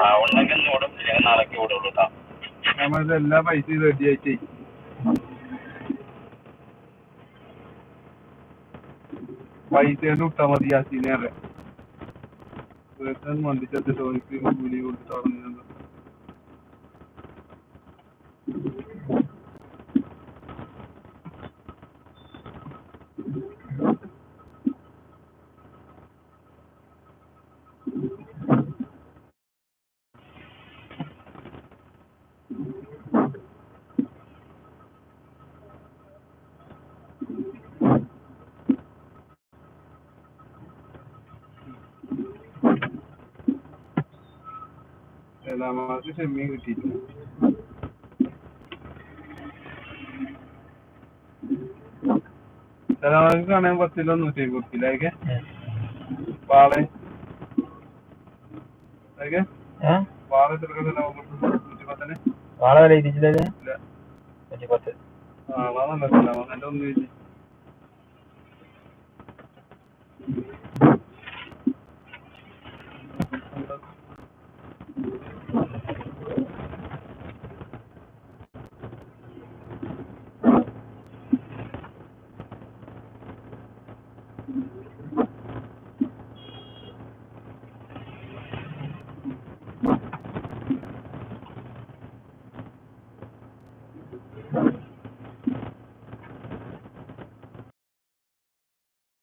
ആ ഉണ്ടെങ്കിൽ ഇന്ന് വിടും ഇല്ലെങ്കിൽ നാളേക്ക് വിടുള്ളൂ കേട്ടോ നമ്മളിത് എല്ലാ പൈസയും റെഡി ആയിട്ട് പൈസ ഇട്ടാ മതി അറിയാം. വീട്ടിൽ മണ്ടിച്ചെത്തിട്ട് ഓനിക്ക് കൂലി കൊടുത്തിട്ട് പറഞ്ഞു ഏഴാം മാസം ഷെമ്മി കിട്ടിയിട്ടില്ല ചിലവർക്ക് കാണാൻ പത്തിലോ നൂറ്റി കൊടുക്കില്ല അതൊക്കെ വാളെ. പാള ചെറുക്കത്തില്ല നൂറ്റി പത്തിന് നാളെ വില ഇരിച്ചില്ലേ നൂറ്റി പത്ത് വാള നല്ല ഒന്ന്